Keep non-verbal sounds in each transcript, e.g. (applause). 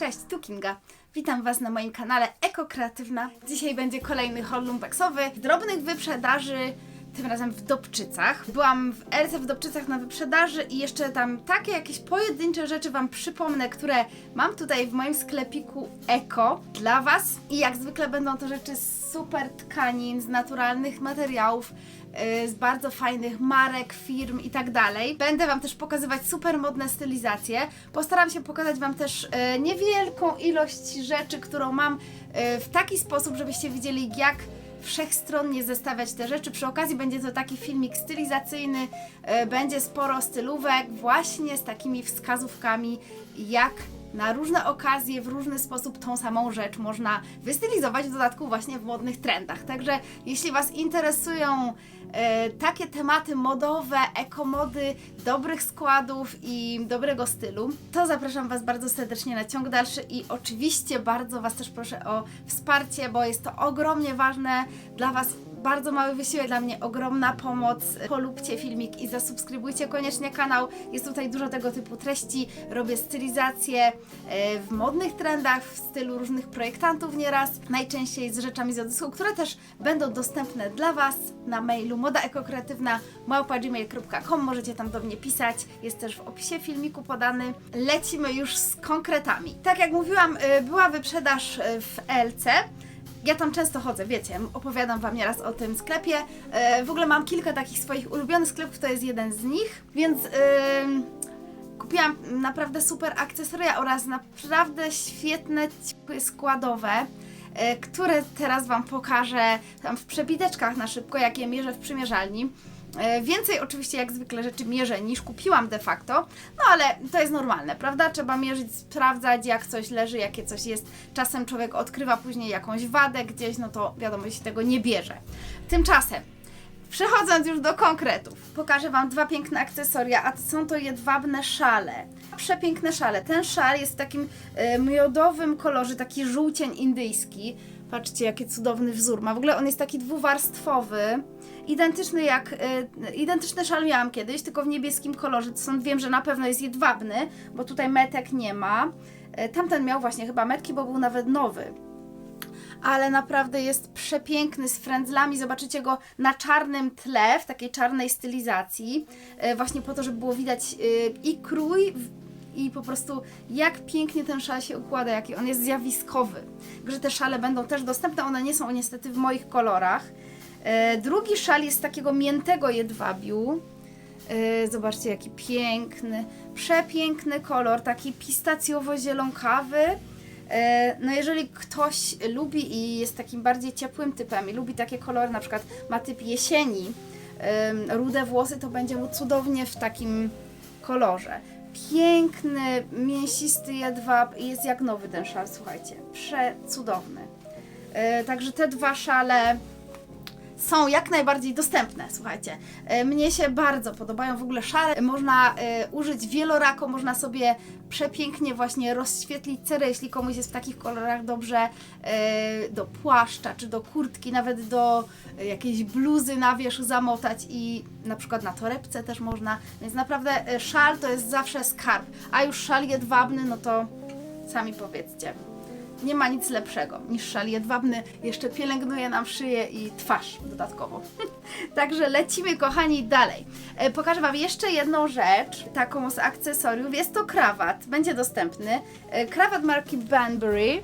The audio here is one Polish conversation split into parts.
Cześć, tu Kinga. Witam Was na moim kanale Eko Kreatywna. Dzisiaj będzie kolejny haul lumpeksowy drobnych wyprzedaży, tym razem w Dobczycach. Byłam w Elce w Dobczycach na wyprzedaży i jeszcze tam takie jakieś pojedyncze rzeczy Wam przypomnę, które mam tutaj w moim sklepiku Eko dla Was. I jak zwykle będą to rzeczy z super tkanin, z naturalnych materiałów, y, z bardzo fajnych marek, firm i tak dalej. Będę Wam też pokazywać super modne stylizacje. Postaram się pokazać Wam też y, niewielką ilość rzeczy, którą mam y, w taki sposób, żebyście widzieli jak wszechstronnie zestawiać te rzeczy. Przy okazji będzie to taki filmik stylizacyjny, y, będzie sporo stylówek właśnie z takimi wskazówkami, jak na różne okazje, w różny sposób tą samą rzecz można wystylizować, w dodatku właśnie w modnych trendach. Także jeśli Was interesują e, takie tematy modowe, ekomody, dobrych składów i dobrego stylu, to zapraszam Was bardzo serdecznie na ciąg dalszy i oczywiście bardzo Was też proszę o wsparcie, bo jest to ogromnie ważne dla Was bardzo mały wysiłek, dla mnie ogromna pomoc. Polubcie filmik i zasubskrybujcie koniecznie kanał. Jest tutaj dużo tego typu treści. Robię stylizację e, w modnych trendach, w stylu różnych projektantów nieraz. Najczęściej z rzeczami z oddysku, które też będą dostępne dla Was na mailu modaekokreatywna małpa.gmail.com. Możecie tam do mnie pisać. Jest też w opisie filmiku podany. Lecimy już z konkretami. Tak jak mówiłam, e, była wyprzedaż e, w LC. Ja tam często chodzę, wiecie, opowiadam Wam nieraz o tym sklepie. E, w ogóle mam kilka takich swoich ulubionych sklepów, to jest jeden z nich, więc kupiłam naprawdę super akcesoria oraz naprawdę świetne ciuchy składowe, e, które teraz Wam pokażę tam w przebiteczkach na szybko, jak je mierzę w przymierzalni. E, Więcej oczywiście jak zwykle rzeczy mierzę niż kupiłam de facto, no ale to jest normalne, prawda? Trzeba mierzyć, sprawdzać jak coś leży, jakie coś jest. Czasem człowiek odkrywa później jakąś wadę gdzieś, no to wiadomo, się tego nie bierze. Tymczasem, przechodząc już do konkretów, pokażę Wam dwa piękne akcesoria, a są to jedwabne szale. Przepiękne szale. Ten szal jest w takim e, miodowym kolorze, taki żółcień indyjski. Patrzcie, jaki cudowny wzór ma. W ogóle on jest taki dwuwarstwowy, identyczny jak, y, identyczny szal miałam kiedyś, tylko w niebieskim kolorze. Stąd wiem, że na pewno jest jedwabny, bo tutaj metek nie ma. Y, tamten miał właśnie chyba metki, bo był nawet nowy. Ale naprawdę jest przepiękny z frędzlami. Zobaczycie go na czarnym tle, w takiej czarnej stylizacji. Y, właśnie po to, żeby było widać y, i krój, i po prostu jak pięknie ten szal się układa, jaki on jest zjawiskowy. Także te szale będą też dostępne, one nie są niestety w moich kolorach. E, drugi szal jest takiego miętego jedwabiu. E, zobaczcie, jaki piękny, przepiękny kolor, taki pistacjowo-zielonkawy. E, no jeżeli ktoś lubi i jest takim bardziej ciepłym typem i lubi takie kolory, na przykład ma typ jesieni, rude włosy, to będzie mu cudownie w takim kolorze. Piękny, mięsisty jedwab i jest jak nowy ten szal, słuchajcie. Przecudowny. Także te dwa szale są jak najbardziej dostępne, słuchajcie. E, Mnie się bardzo podobają w ogóle szale. Można e, użyć wielorako, można sobie przepięknie właśnie rozświetlić cerę, jeśli komuś jest w takich kolorach dobrze e, do płaszcza, czy do kurtki, nawet do jakiejś bluzy na wierzch zamotać i na przykład na torebce też można. Więc naprawdę szal to jest zawsze skarb. A już szal jedwabny, no to sami powiedzcie. Nie ma nic lepszego niż szal jedwabny. Jeszcze pielęgnuje nam szyję i twarz dodatkowo. (laughs) Także lecimy, kochani, dalej. E, Pokażę Wam jeszcze jedną rzecz, taką z akcesoriów. Jest to krawat, będzie dostępny. E, Krawat marki Banbury.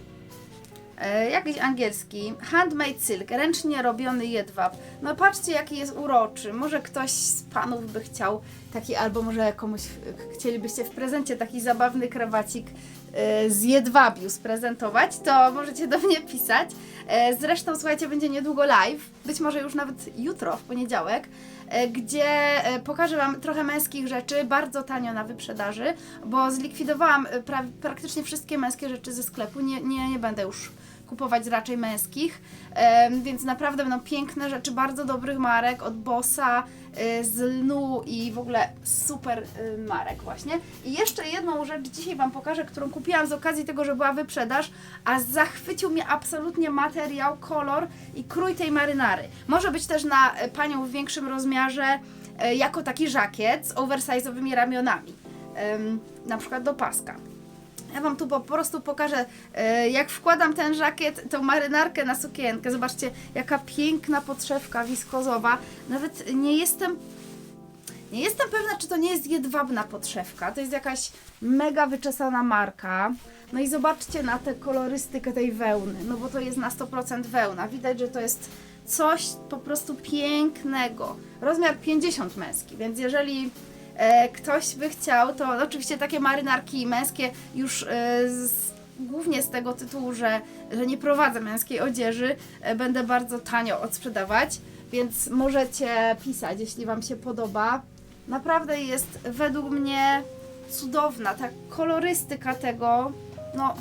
E, jakiś angielski, handmade silk, ręcznie robiony jedwab. No patrzcie jaki jest uroczy. Może ktoś z panów by chciał taki, albo może komuś chcielibyście w prezencie taki zabawny krawacik z jedwabiu sprezentować, to możecie do mnie pisać. E, Zresztą słuchajcie, będzie niedługo live, być może już nawet jutro, w poniedziałek, e, gdzie e, pokażę Wam trochę męskich rzeczy, bardzo tanio na wyprzedaży, bo zlikwidowałam e, pra praktycznie wszystkie męskie rzeczy ze sklepu, nie, nie, nie będę już kupować raczej męskich, więc naprawdę będą piękne rzeczy, bardzo dobrych marek, od Bossa, y, z lnu i w ogóle super y, marek właśnie. I jeszcze jedną rzecz dzisiaj Wam pokażę, którą kupiłam z okazji tego, że była wyprzedaż, a zachwycił mnie absolutnie materiał, kolor i krój tej marynary. Może być też na y, Panią w większym rozmiarze jako taki żakiet z oversize'owymi ramionami, na przykład do paska. Ja wam tu po prostu pokażę, e, jak wkładam ten żakiet, tą marynarkę na sukienkę. Zobaczcie, jaka piękna podszewka wiskozowa. Nawet nie jestem nie jestem pewna, czy to nie jest jedwabna podszewka. To jest jakaś mega wyczesana marka. No i zobaczcie na tę kolorystykę tej wełny, no bo to jest na 100% wełna. Widać, że to jest coś po prostu pięknego. Rozmiar 50 męski, więc jeżeli ktoś by chciał, to oczywiście takie marynarki męskie już e, z, głównie z tego tytułu, że, że nie prowadzę męskiej odzieży, e, będę bardzo tanio odsprzedawać, więc możecie pisać, jeśli Wam się podoba. Naprawdę jest według mnie cudowna ta kolorystyka tego, no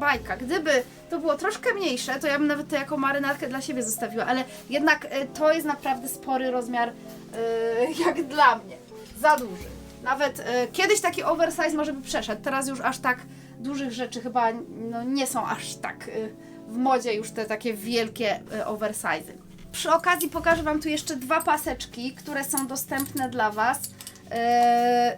bajka. Gdyby to było troszkę mniejsze, to ja bym nawet to jako marynarkę dla siebie zostawiła, ale jednak e, to jest naprawdę spory rozmiar e, (laughs) jak dla mnie. Za duży. Nawet e, kiedyś taki oversize może by przeszedł, teraz już aż tak dużych rzeczy chyba no, nie są aż tak e, w modzie już te takie wielkie e, oversizy. Przy okazji pokażę Wam tu jeszcze dwa paseczki, które są dostępne dla Was.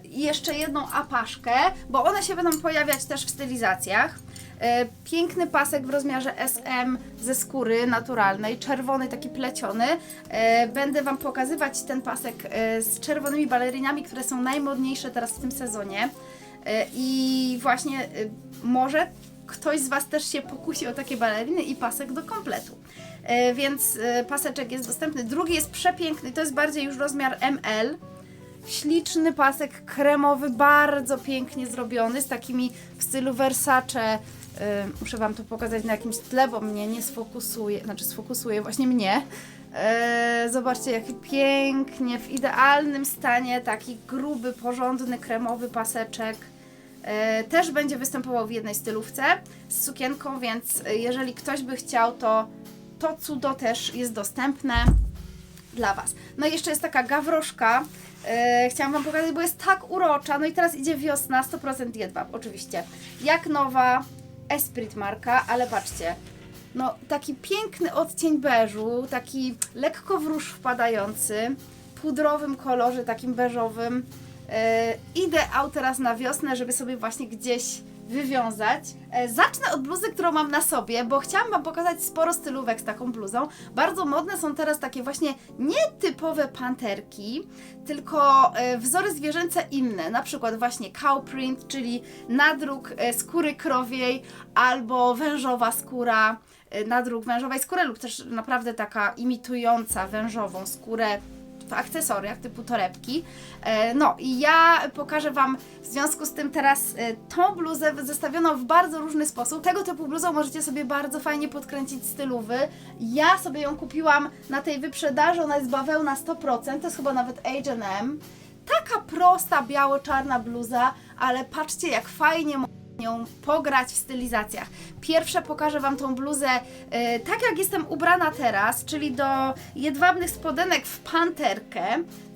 I jeszcze jedną apaszkę, bo one się będą pojawiać też w stylizacjach. Yy, Piękny pasek w rozmiarze SM ze skóry naturalnej, czerwony, taki pleciony. Yy, Będę Wam pokazywać ten pasek yy, z czerwonymi balerinami, które są najmodniejsze teraz w tym sezonie. I właśnie może ktoś z Was też się pokusi o takie baleriny i pasek do kompletu. E, więc e, paseczek jest dostępny. Drugi jest przepiękny, to jest bardziej już rozmiar ML. Śliczny pasek kremowy, bardzo pięknie zrobiony, z takimi w stylu Versace. Muszę Wam to pokazać na jakimś tle, bo mnie nie sfokusuje, znaczy sfokusuje właśnie mnie. E, Zobaczcie, jaki pięknie, w idealnym stanie, taki gruby, porządny, kremowy paseczek. E, Też będzie występował w jednej stylówce z sukienką, więc jeżeli ktoś by chciał, to to cudo też jest dostępne dla Was. No i jeszcze jest taka gawroszka. E, chciałam Wam pokazać, bo jest tak urocza. No i teraz idzie wiosna, 100% jedwab, oczywiście. Jak nowa Esprit marka, ale patrzcie. No, taki piękny odcień beżu, taki lekko w róż wpadający, pudrowym kolorze, takim beżowym. E, ideał teraz na wiosnę, żeby sobie właśnie gdzieś wywiązać. E, zacznę od bluzy, którą mam na sobie, bo chciałam Wam pokazać sporo stylówek z taką bluzą. Bardzo modne są teraz takie właśnie nietypowe panterki, tylko e, wzory zwierzęce inne, na przykład właśnie cow print, czyli nadruk e, skóry krowiej albo wężowa skóra, nadruk wężowej skóry lub też naprawdę taka imitująca wężową skórę akcesoriach typu torebki. E, No i ja pokażę Wam w związku z tym teraz e, tą bluzę zestawioną w bardzo różny sposób. Tego typu bluzą możecie sobie bardzo fajnie podkręcić stylówy. Ja sobie ją kupiłam na tej wyprzedaży, ona jest bawełna 100%, to jest chyba nawet H&M. Taka prosta, biało-czarna bluza, ale patrzcie jak fajnie nią pograć w stylizacjach. Pierwsze pokażę Wam tą bluzę e, tak jak jestem ubrana teraz, czyli do jedwabnych spodenek w panterkę,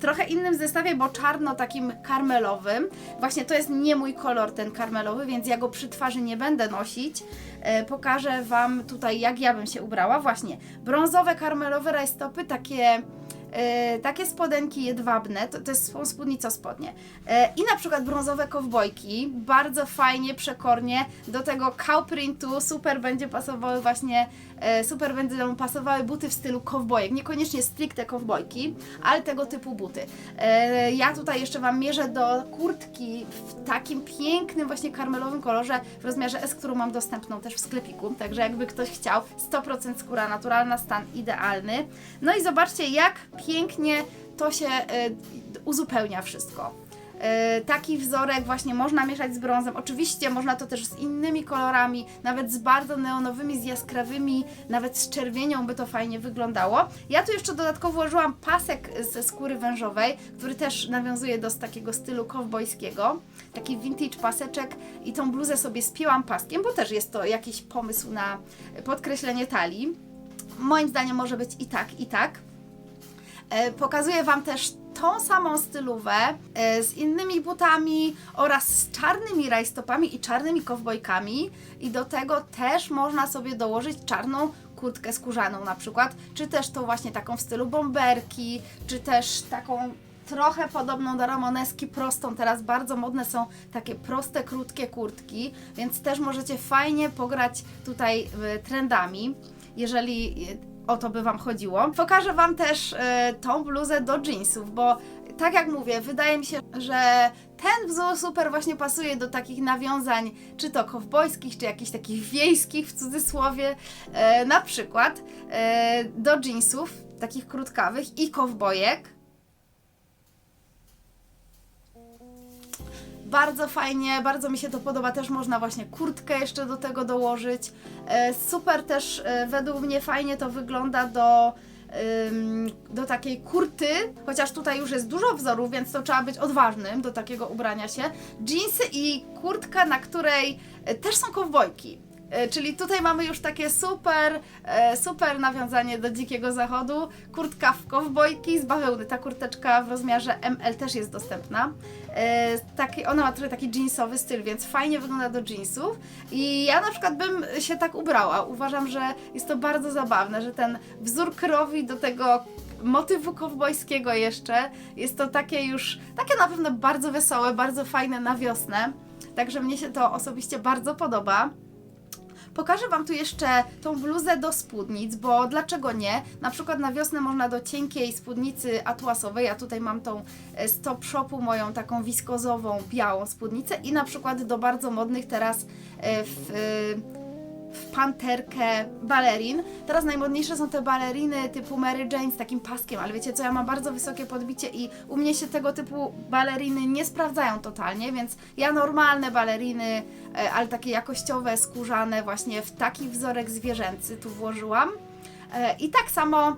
trochę innym zestawie, bo czarno takim karmelowym. Właśnie to jest nie mój kolor ten karmelowy, więc ja go przy twarzy nie będę nosić. E, pokażę Wam tutaj jak ja bym się ubrała. Właśnie brązowe karmelowe rajstopy, takie E, takie spodenki jedwabne, to, to jest spó- spódnica spodnie. E, I na przykład brązowe kowbojki, bardzo fajnie, przekornie, do tego cow printu super będzie pasowały właśnie, e, super będą pasowały buty w stylu kowbojek, niekoniecznie stricte kowbojki, ale tego typu buty. E, Ja tutaj jeszcze Wam mierzę do kurtki w takim pięknym właśnie karmelowym kolorze w rozmiarze S, którą mam dostępną też w sklepiku, także jakby ktoś chciał, 100% skóra naturalna, stan idealny. No i zobaczcie jak pięknie to się e, uzupełnia wszystko. E, Taki wzorek właśnie można mieszać z brązem. Oczywiście można to też z innymi kolorami, nawet z bardzo neonowymi, z jaskrawymi, nawet z czerwienią by to fajnie wyglądało. Ja tu jeszcze dodatkowo włożyłam pasek ze skóry wężowej, który też nawiązuje do takiego stylu kowbojskiego. Taki vintage paseczek i tą bluzę sobie spięłam paskiem, bo też jest to jakiś pomysł na podkreślenie talii. Moim zdaniem może być i tak, i tak. E, Pokazuję Wam też tą samą stylówę e, z innymi butami oraz z czarnymi rajstopami i czarnymi kowbojkami i do tego też można sobie dołożyć czarną kurtkę skórzaną na przykład, czy też tą właśnie taką w stylu bomberki, czy też taką trochę podobną do Ramoneski, prostą. Teraz bardzo modne są takie proste, krótkie kurtki, więc też możecie fajnie pograć tutaj y, trendami, jeżeli o to by Wam chodziło. Pokażę Wam też y, tą bluzę do jeansów, bo tak jak mówię, wydaje mi się, że ten wzór super właśnie pasuje do takich nawiązań, czy to kowbojskich, czy jakichś takich wiejskich w cudzysłowie, e, na przykład e, do jeansów, takich krótkawych i kowbojek. Bardzo fajnie, bardzo mi się to podoba. Też można właśnie kurtkę jeszcze do tego dołożyć. E, super też e, według mnie fajnie to wygląda do, do takiej kurty, chociaż tutaj już jest dużo wzorów, więc to trzeba być odważnym do takiego ubrania się. Jeansy i kurtka, na której e, też są kowbojki. E, Czyli tutaj mamy już takie super, e, super nawiązanie do dzikiego zachodu. Kurtka w kowbojki z bawełny. Ta kurteczka w rozmiarze ML też jest dostępna. E, Taki, ona ma trochę taki jeansowy styl, więc fajnie wygląda do jeansów. I ja na przykład bym się tak ubrała. Uważam, że jest to bardzo zabawne, że ten wzór krowi do tego motywu kowbojskiego jeszcze jest to takie już, takie na pewno bardzo wesołe, bardzo fajne na wiosnę. Także mnie się to osobiście bardzo podoba. Pokażę Wam tu jeszcze tą bluzę do spódnic, bo dlaczego nie? Na przykład na wiosnę można do cienkiej spódnicy atłasowej, ja tutaj mam tą e, z Top Shopu moją taką wiskozową, białą spódnicę i na przykład do bardzo modnych teraz e, w, e, w panterkę balerin. Teraz najmodniejsze są te baleriny typu Mary Jane z takim paskiem, ale wiecie co, ja mam bardzo wysokie podbicie i u mnie się tego typu baleriny nie sprawdzają totalnie, więc ja normalne baleriny, e, ale takie jakościowe, skórzane właśnie w taki wzorek zwierzęcy tu włożyłam. E, I tak samo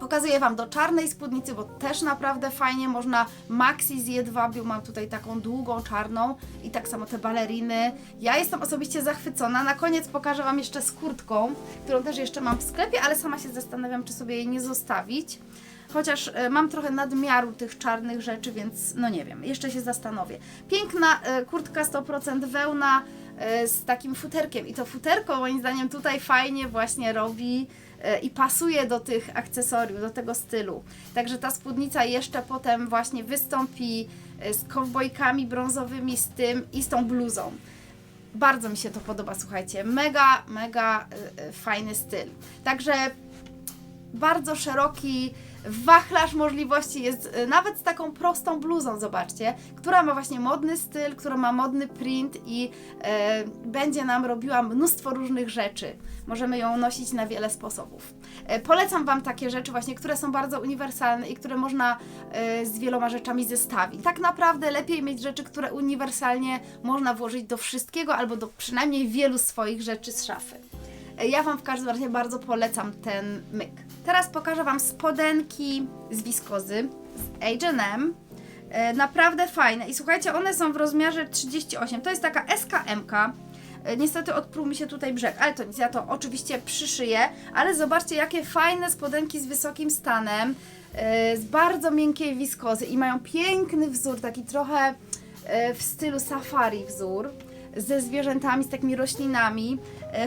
Pokazuję Wam do czarnej spódnicy, bo też naprawdę fajnie można maxi z jedwabiu, mam tutaj taką długą czarną i tak samo te baleriny. Ja jestem osobiście zachwycona. Na koniec pokażę Wam jeszcze z kurtką, którą też jeszcze mam w sklepie, ale sama się zastanawiam, czy sobie jej nie zostawić. Chociaż e, mam trochę nadmiaru tych czarnych rzeczy, więc no nie wiem, jeszcze się zastanowię. Piękna e, kurtka 100% wełna e, z takim futerkiem i to futerko moim zdaniem tutaj fajnie właśnie robi i pasuje do tych akcesoriów, do tego stylu. Także ta spódnica jeszcze potem właśnie wystąpi e, z kowbojkami brązowymi z tym i z tą bluzą. Bardzo mi się to podoba, słuchajcie. Mega, mega e, e, fajny styl. Także bardzo szeroki wachlarz możliwości jest e, nawet z taką prostą bluzą, zobaczcie, która ma właśnie modny styl, która ma modny print i e, będzie nam robiła mnóstwo różnych rzeczy. Możemy ją nosić na wiele sposobów. E, polecam Wam takie rzeczy właśnie, które są bardzo uniwersalne i które można e, z wieloma rzeczami zestawić. Tak naprawdę lepiej mieć rzeczy, które uniwersalnie można włożyć do wszystkiego albo do przynajmniej wielu swoich rzeczy z szafy. Ja Wam w każdym razie bardzo polecam ten myk. Teraz pokażę Wam spodenki z wiskozy z H&M. Naprawdę fajne i słuchajcie, one są w rozmiarze 38. To jest taka SKM. -ka. E, Niestety odpruł mi się tutaj brzeg, ale to nic, ja to oczywiście przyszyję. Ale zobaczcie, jakie fajne spodenki z wysokim stanem, e, z bardzo miękkiej wiskozy i mają piękny wzór, taki trochę w stylu safari wzór ze zwierzętami, z takimi roślinami.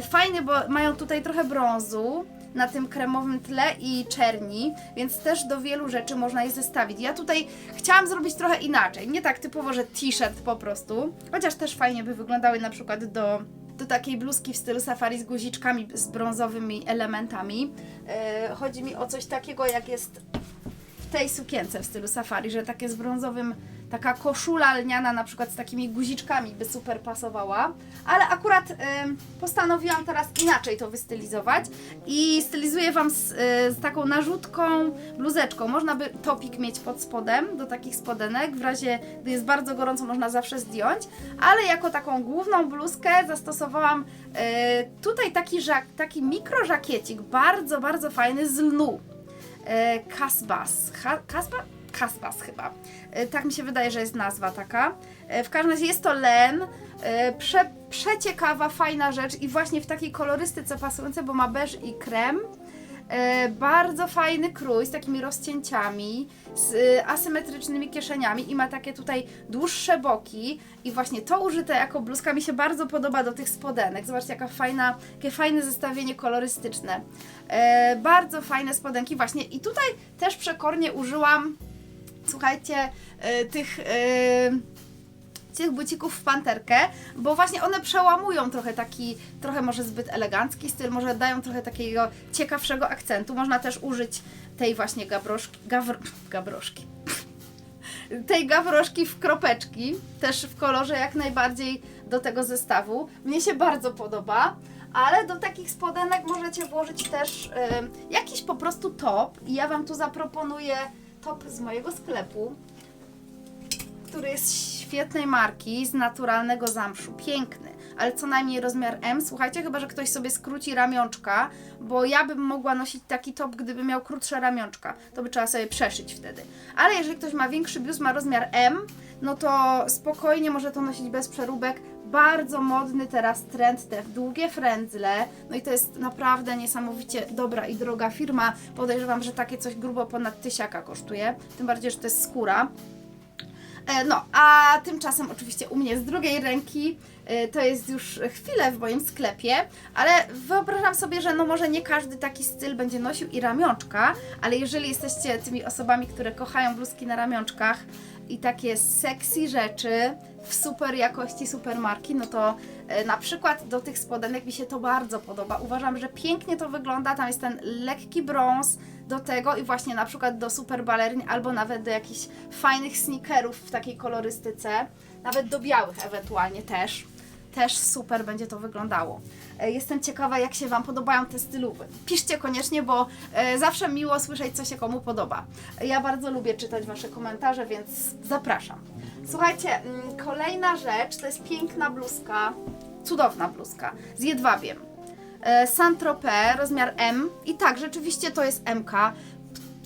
Fajny, bo mają tutaj trochę brązu na tym kremowym tle i czerni, więc też do wielu rzeczy można je zestawić. Ja tutaj chciałam zrobić trochę inaczej, nie tak typowo, że t-shirt po prostu, chociaż też fajnie by wyglądały na przykład do, do takiej bluzki w stylu safari z guziczkami, z brązowymi elementami. E, chodzi mi o coś takiego, jak jest tej sukience w stylu safari, że takie z brązowym, taka koszula lniana na przykład z takimi guziczkami by super pasowała, ale akurat ym, postanowiłam teraz inaczej to wystylizować i stylizuję Wam z, y, z taką narzutką, bluzeczką. Można by topik mieć pod spodem, do takich spodenek, w razie gdy jest bardzo gorąco można zawsze zdjąć, ale jako taką główną bluzkę zastosowałam y, tutaj taki, żak, taki mikrożakiecik, bardzo, bardzo fajny z lnu Kasbas. Ha, Kasba? Kasbas chyba. E, tak mi się wydaje, że jest nazwa taka. E, w każdym razie jest to len. E, prze, przeciekawa, fajna rzecz i właśnie w takiej kolorystyce pasujące, bo ma beż i krem. E, bardzo fajny krój z takimi rozcięciami, z e, asymetrycznymi kieszeniami i ma takie tutaj dłuższe boki i właśnie to użyte jako bluzka mi się bardzo podoba do tych spodenek. Zobaczcie jaka fajna, jakie fajne zestawienie kolorystyczne. E, bardzo fajne spodenki właśnie i tutaj też przekornie użyłam słuchajcie, y, tych... Y, tych bucików w panterkę, bo właśnie one przełamują trochę taki, trochę może zbyt elegancki styl, może dają trochę takiego ciekawszego akcentu. Można też użyć tej właśnie gabroszki, gawr, gabroszki, (laughs) tej gawroszki w kropeczki, też w kolorze jak najbardziej do tego zestawu. Mnie się bardzo podoba, ale do takich spodenek możecie włożyć też y, jakiś po prostu top i ja Wam tu zaproponuję top z mojego sklepu, który jest świetnej marki, z naturalnego zamszu, piękny, ale co najmniej rozmiar M. Słuchajcie, chyba, że ktoś sobie skróci ramionczka, bo ja bym mogła nosić taki top, gdyby miał krótsze ramionczka, to by trzeba sobie przeszyć wtedy. Ale jeżeli ktoś ma większy biust, ma rozmiar M, no to spokojnie może to nosić bez przeróbek. Bardzo modny teraz trend te długie frędzle, no i to jest naprawdę niesamowicie dobra i droga firma. Podejrzewam, że takie coś grubo ponad tysiaka kosztuje, tym bardziej, że to jest skóra. E, No, a tymczasem oczywiście u mnie z drugiej ręki e, to jest już chwilę w moim sklepie, ale wyobrażam sobie, że no może nie każdy taki styl będzie nosił i ramionczka, ale jeżeli jesteście tymi osobami, które kochają bluzki na ramionczkach i takie sexy rzeczy w super jakości supermarki, no to e, na przykład do tych spodenek mi się to bardzo podoba. Uważam, że pięknie to wygląda, tam jest ten lekki brąz do tego i właśnie na przykład do super balerin albo nawet do jakichś fajnych sneakerów w takiej kolorystyce, nawet do białych ewentualnie też. Też super będzie to wyglądało. E, Jestem ciekawa, jak się Wam podobają te stylówy. Piszcie koniecznie, bo e, zawsze miło słyszeć, co się komu podoba. Ja bardzo lubię czytać Wasze komentarze, więc zapraszam. Słuchajcie, mm, kolejna rzecz to jest piękna bluzka, cudowna bluzka z jedwabiem. E, Saint-Tropez, rozmiar M. I tak, rzeczywiście to jest MK.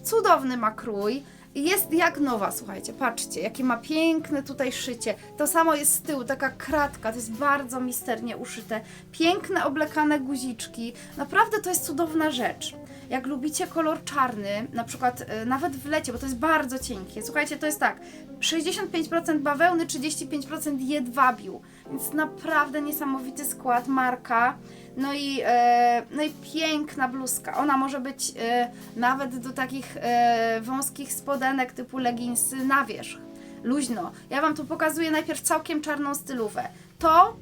Cudowny ma krój. I Jest jak nowa, słuchajcie, patrzcie, jakie ma piękne tutaj szycie. To samo jest z tyłu, taka kratka, to jest bardzo misternie uszyte. Piękne oblekane guziczki. Naprawdę to jest cudowna rzecz. Jak lubicie kolor czarny, na przykład e, nawet w lecie, bo to jest bardzo cienkie. Słuchajcie, to jest tak, 65% bawełny, 35% jedwabiu. Więc naprawdę niesamowity skład, marka. No i, e, no i piękna bluzka. Ona może być e, nawet do takich e, wąskich spodenek typu leginsy na wierzch. Luźno. Ja Wam tu pokazuję najpierw całkiem czarną stylówę. To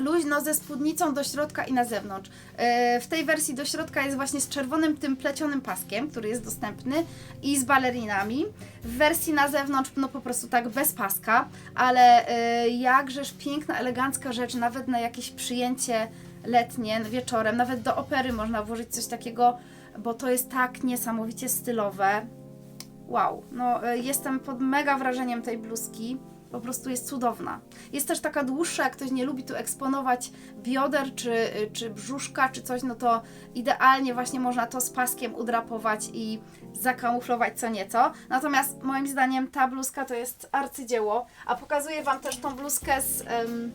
luźno ze spódnicą do środka i na zewnątrz. E, W tej wersji do środka jest właśnie z czerwonym tym plecionym paskiem, który jest dostępny i z balerinami. W wersji na zewnątrz no po prostu tak bez paska, ale e, jakżeż piękna, elegancka rzecz, nawet na jakieś przyjęcie letnie, wieczorem, nawet do opery można włożyć coś takiego, bo to jest tak niesamowicie stylowe. Wow, no e, jestem pod mega wrażeniem tej bluzki. Po prostu jest cudowna. Jest też taka dłuższa, jak ktoś nie lubi tu eksponować bioder, czy, czy brzuszka, czy coś, no to idealnie właśnie można to z paskiem udrapować i zakamuflować co nieco. Natomiast moim zdaniem ta bluzka to jest arcydzieło, a pokazuję Wam też tą bluzkę z,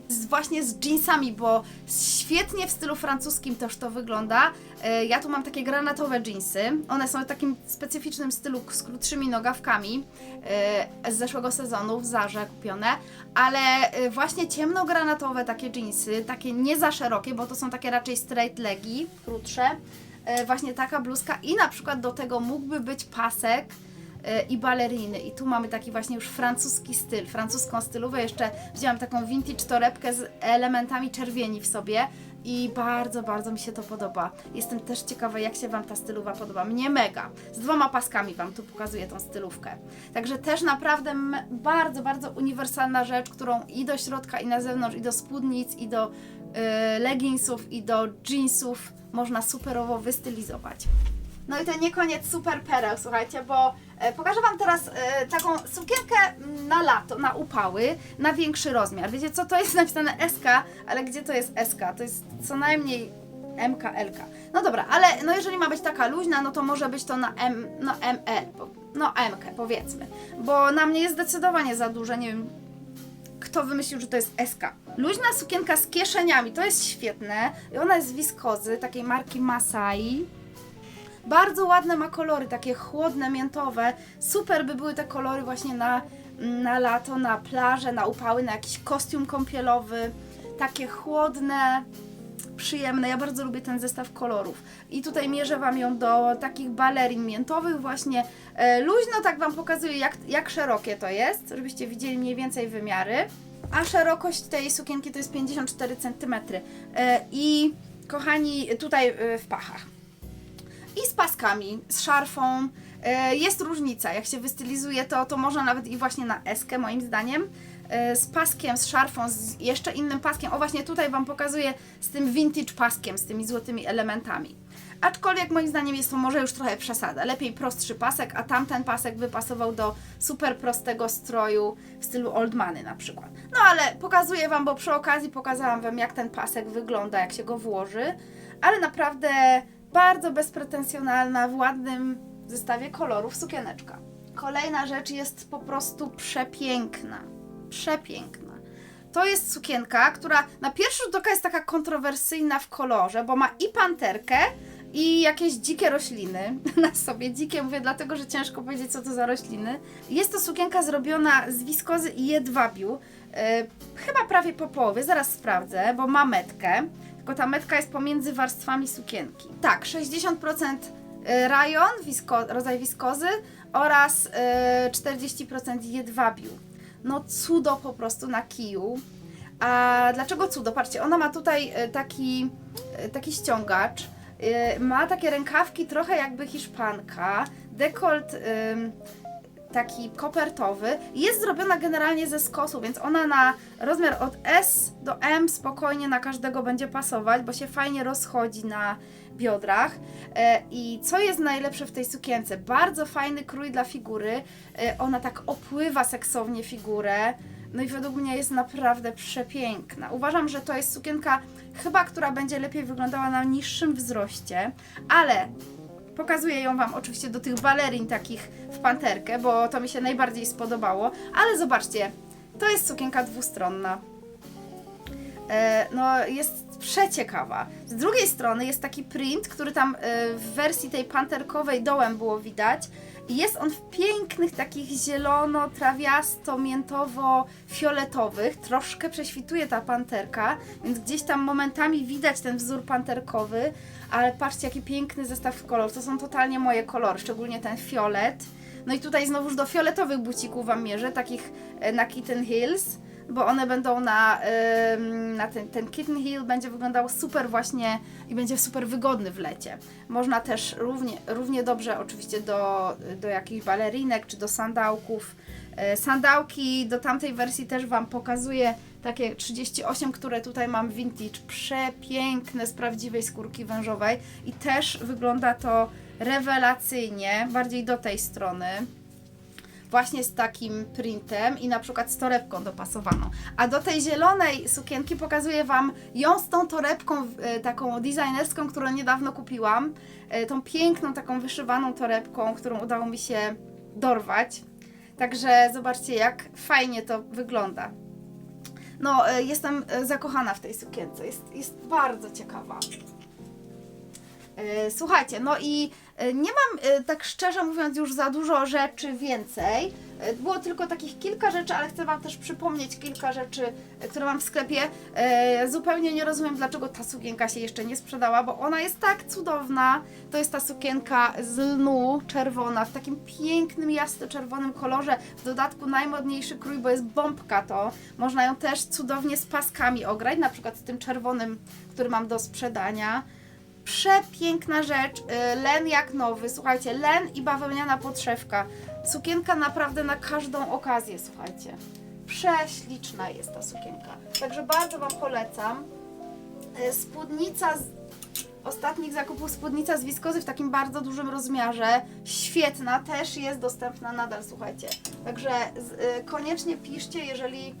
z właśnie z jeansami, bo świetnie w stylu francuskim też to wygląda. E, Ja tu mam takie granatowe jeansy. One są w takim specyficznym stylu z krótszymi nogawkami e, z zeszłego sezonu w Zarze kupione, ale e, właśnie ciemnogranatowe takie jeansy, takie nie za szerokie, bo to są takie raczej straight legi, krótsze. E, Właśnie taka bluzka i na przykład do tego mógłby być pasek e, i baleriny. I tu mamy taki właśnie już francuski styl, francuską stylówę. Jeszcze wzięłam taką vintage torebkę z elementami czerwieni w sobie i bardzo, bardzo mi się to podoba. Jestem też ciekawa, jak się Wam ta stylowa podoba. Mnie mega. Z dwoma paskami Wam tu pokazuję tą stylówkę. Także też naprawdę bardzo, bardzo uniwersalna rzecz, którą i do środka, i na zewnątrz, i do spódnic, i do y, leginsów, i do jeansów można superowo wystylizować. No i to nie koniec super pereł, słuchajcie, bo pokażę Wam teraz e, taką sukienkę na lato, na upały, na większy rozmiar. Wiecie co, to jest (laughs) napisane SK, ale gdzie to jest SK? To jest co najmniej MK, LK. No dobra, ale no jeżeli ma być taka luźna, no to może być to na M, no ML, po- no MK powiedzmy, bo na mnie jest zdecydowanie za duże, nie wiem, kto wymyślił, że to jest SK. Luźna sukienka z kieszeniami, to jest świetne. I ona jest z wiskozy, takiej marki Masai. Bardzo ładne ma kolory, takie chłodne, miętowe. Super by były te kolory właśnie na, na lato, na plażę, na upały, na jakiś kostium kąpielowy. Takie chłodne, przyjemne. Ja bardzo lubię ten zestaw kolorów. I tutaj mierzę Wam ją do takich balerin miętowych właśnie. E, luźno tak Wam pokazuję, jak, jak szerokie to jest, żebyście widzieli mniej więcej wymiary. A szerokość tej sukienki to jest 54 cm. E, I kochani, tutaj e, w pachach. I z paskami, z szarfą. E, Jest różnica, jak się wystylizuje to, to można nawet i właśnie na eskę moim zdaniem. E, Z paskiem, z szarfą, z jeszcze innym paskiem. O właśnie tutaj Wam pokazuję z tym vintage paskiem, z tymi złotymi elementami. Aczkolwiek moim zdaniem jest to może już trochę przesada. Lepiej prostszy pasek, a tamten pasek by pasował do super prostego stroju w stylu old money na przykład. No ale pokazuję Wam, bo przy okazji pokazałam Wam jak ten pasek wygląda, jak się go włoży. Ale naprawdę bardzo bezpretensjonalna, w ładnym zestawie kolorów sukieneczka. Kolejna rzecz jest po prostu przepiękna. Przepiękna. To jest sukienka, która na pierwszy rzut oka jest taka kontrowersyjna w kolorze, bo ma i panterkę, i jakieś dzikie rośliny (laughs) na sobie. Dzikie mówię dlatego, że ciężko powiedzieć, co to za rośliny. Jest to sukienka zrobiona z wiskozy i jedwabiu. E, chyba prawie po połowie, zaraz sprawdzę, bo ma metkę. Tylko ta metka jest pomiędzy warstwami sukienki. Tak, 60% rajon, wisko, rodzaj wiskozy oraz e, 40% jedwabiu. No cudo po prostu na kiju. A dlaczego cudo? Patrzcie, ona ma tutaj e, taki, e, taki ściągacz. e, Ma takie rękawki trochę jakby hiszpanka. Dekolt taki kopertowy. Jest zrobiona generalnie ze skosu, więc ona na rozmiar od S do M spokojnie na każdego będzie pasować, bo się fajnie rozchodzi na biodrach. E, I co jest najlepsze w tej sukience? Bardzo fajny krój dla figury. E, Ona tak opływa seksownie figurę. No i według mnie jest naprawdę przepiękna. Uważam, że to jest sukienka chyba, która będzie lepiej wyglądała na niższym wzroście, ale Pokazuję ją Wam oczywiście do tych balerin takich w panterkę, bo to mi się najbardziej spodobało. Ale zobaczcie, to jest sukienka dwustronna. E, no, jest przeciekawa. Z drugiej strony jest taki print, który tam e, w wersji tej panterkowej dołem było widać. I jest on w pięknych, takich zielono, trawiasto, miętowo-fioletowych. Troszkę prześwituje ta panterka, więc gdzieś tam momentami widać ten wzór panterkowy. Ale patrzcie, jaki piękny zestaw kolorów. To są totalnie moje kolory, szczególnie ten fiolet. No i tutaj znowuż do fioletowych bucików Wam mierzę, takich e, na Kitten Hills, bo one będą na, na ten, ten Kitten Hill będzie wyglądał super właśnie i będzie super wygodny w lecie. Można też równie, równie dobrze oczywiście do, do jakichś balerinek czy do sandałków. E, Sandałki do tamtej wersji też Wam pokazuję takie 38, które tutaj mam vintage, przepiękne z prawdziwej skórki wężowej i też wygląda to rewelacyjnie, bardziej do tej strony właśnie z takim printem i na przykład z torebką dopasowaną. A do tej zielonej sukienki pokazuję Wam ją z tą torebką e, taką designerską, którą niedawno kupiłam. E, tą piękną taką wyszywaną torebką, którą udało mi się dorwać. Także zobaczcie jak fajnie to wygląda. No, e, jestem e, zakochana w tej sukience. Jest, jest bardzo ciekawa. E, Słuchajcie, no i nie mam tak szczerze mówiąc już za dużo rzeczy więcej. E, Było tylko takich kilka rzeczy, ale chcę Wam też przypomnieć kilka rzeczy, e, które mam w sklepie. E, Zupełnie nie rozumiem, dlaczego ta sukienka się jeszcze nie sprzedała, bo ona jest tak cudowna. To jest ta sukienka z lnu, czerwona, w takim pięknym, jasno-czerwonym kolorze. W dodatku najmodniejszy krój, bo jest bombka to. Można ją też cudownie z paskami ograć, na przykład z tym czerwonym, który mam do sprzedania. Przepiękna rzecz, len jak nowy, słuchajcie, len i bawełniana podszewka. Sukienka naprawdę na każdą okazję, słuchajcie. Prześliczna jest ta sukienka. Także bardzo Wam polecam. Y, Spódnica z ostatnich zakupów, spódnica z wiskozy w takim bardzo dużym rozmiarze. Świetna, też jest dostępna nadal, słuchajcie. Także z, y, koniecznie piszcie, jeżeli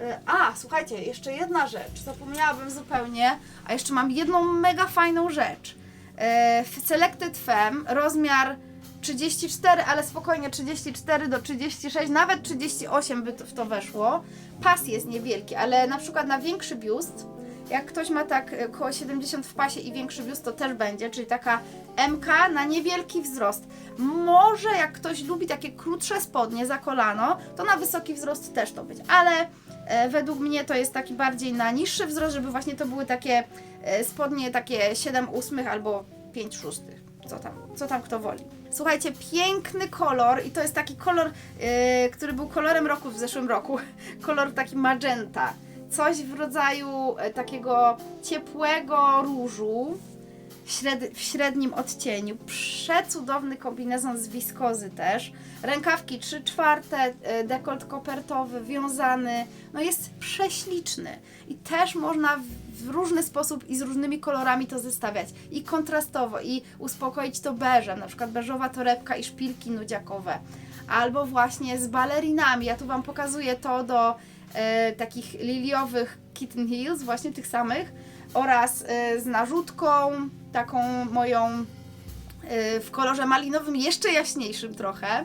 E, A, słuchajcie, jeszcze jedna rzecz. Zapomniałabym zupełnie, a jeszcze mam jedną mega fajną rzecz. E, W Selected Femme rozmiar 34, ale spokojnie 34 do 36, nawet 38 by to, w to weszło. Pas jest niewielki, ale na przykład na większy biust, jak ktoś ma tak e, około 70 w pasie i większy biust, to też będzie, czyli taka MK na niewielki wzrost. Może jak ktoś lubi takie krótsze spodnie za kolano, to na wysoki wzrost też to być, ale E, według mnie to jest taki bardziej na niższy wzrost, żeby właśnie to były takie e, spodnie takie 7 ósmych albo 5 szóstych. Co tam, co tam kto woli. Słuchajcie, piękny kolor i to jest taki kolor, e, który był kolorem roku w zeszłym roku. (laughs) Kolor taki magenta. Coś w rodzaju e, takiego ciepłego różu w średnim odcieniu. Przecudowny kombinezon z wiskozy też. Rękawki 3 czwarte, e, dekolt kopertowy, wiązany. No jest prześliczny. I też można w- różny sposób i z różnymi kolorami to zestawiać. I kontrastowo, i uspokoić to beżem, na przykład beżowa torebka i szpilki nudziakowe. Albo właśnie z balerinami. Ja tu Wam pokazuję to do e, takich liliowych kitten heels, właśnie tych samych, oraz e, z narzutką, taką moją e, w kolorze malinowym, jeszcze jaśniejszym trochę.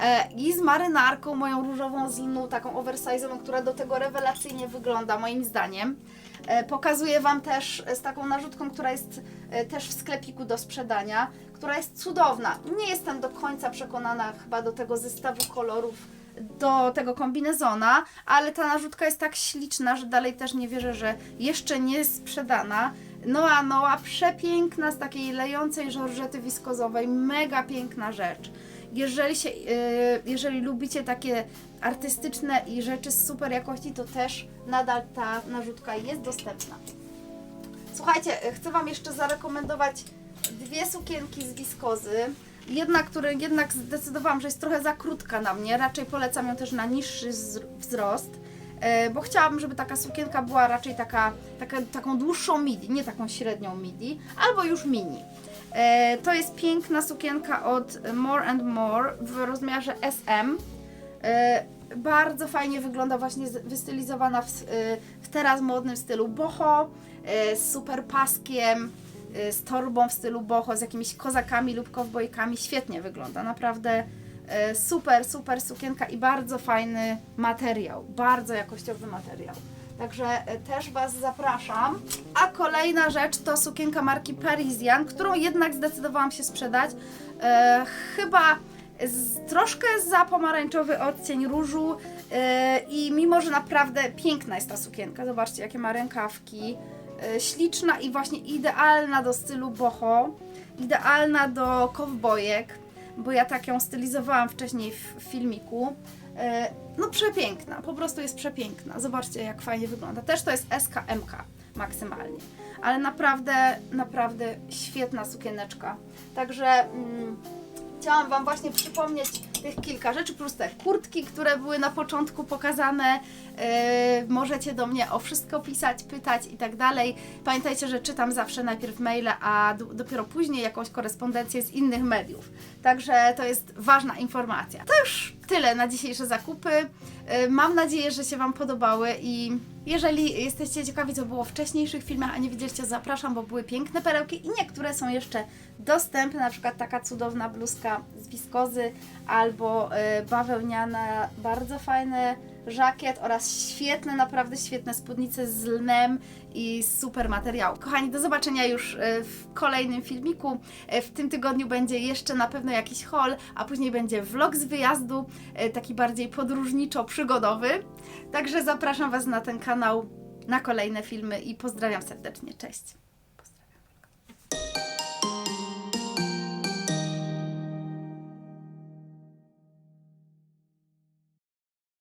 E, I z marynarką moją różową z lnu, taką oversize'ową, która do tego rewelacyjnie wygląda, moim zdaniem. E, Pokazuję Wam też z taką narzutką, która jest e, też w sklepiku do sprzedania, która jest cudowna. Nie jestem do końca przekonana chyba do tego zestawu kolorów, do tego kombinezona, ale ta narzutka jest tak śliczna, że dalej też nie wierzę, że jeszcze nie jest sprzedana. Noa Noa, przepiękna z takiej lejącej żorżety wiskozowej, mega piękna rzecz. Jeżeli, się, yy, jeżeli lubicie takie artystyczne i rzeczy z super jakości, to też nadal ta narzutka jest dostępna. Słuchajcie, chcę Wam jeszcze zarekomendować dwie sukienki z wiskozy. Jedna, która jednak zdecydowałam, że jest trochę za krótka na mnie. Raczej polecam ją też na niższy wzr- wzrost, e, bo chciałabym, żeby taka sukienka była raczej taka, taka, taką dłuższą midi, nie taką średnią midi, albo już mini. E, To jest piękna sukienka od More and More w rozmiarze SM. Bardzo fajnie wygląda, właśnie wystylizowana w, e, w teraz modnym stylu boho, e, z super paskiem, e, z torbą w stylu boho, z jakimiś kozakami lub kowbojkami. Świetnie wygląda, naprawdę super, super sukienka i bardzo fajny materiał, bardzo jakościowy materiał. Także też Was zapraszam. A kolejna rzecz to sukienka marki Parisian, którą jednak zdecydowałam się sprzedać. E, chyba z, troszkę za pomarańczowy odcień różu e, i mimo, że naprawdę piękna jest ta sukienka, zobaczcie jakie ma rękawki, e, śliczna i właśnie idealna do stylu boho, idealna do kowbojek, bo ja tak ją stylizowałam wcześniej w filmiku. E, No przepiękna, po prostu jest przepiękna. Zobaczcie jak fajnie wygląda. Też to jest SKMK maksymalnie. Ale naprawdę, naprawdę świetna sukieneczka. Także mm, chciałam Wam właśnie przypomnieć tych kilka rzeczy, plus te kurtki, które były na początku pokazane. E, możecie do mnie o wszystko pisać, pytać i tak dalej. Pamiętajcie, że czytam zawsze najpierw maile, a dopiero później jakąś korespondencję z innych mediów. Także to jest ważna informacja. To już tyle na dzisiejsze zakupy. E, Mam nadzieję, że się Wam podobały i jeżeli jesteście ciekawi, co było w wcześniejszych filmach, a nie widzieliście, zapraszam, bo były piękne perełki i niektóre są jeszcze dostępne, na przykład taka cudowna bluzka z wiskozy albo e, bawełniana, bardzo fajny żakiet oraz świetne, naprawdę świetne spódnice z lnem i super materiał. Kochani, do zobaczenia już e, w kolejnym filmiku. E, W tym tygodniu będzie jeszcze na pewno jakiś haul, a później będzie vlog z wyjazdu, e, taki bardziej podróżniczo-przygodowy. Także zapraszam Was na ten kanał, na kolejne filmy i pozdrawiam serdecznie. Cześć!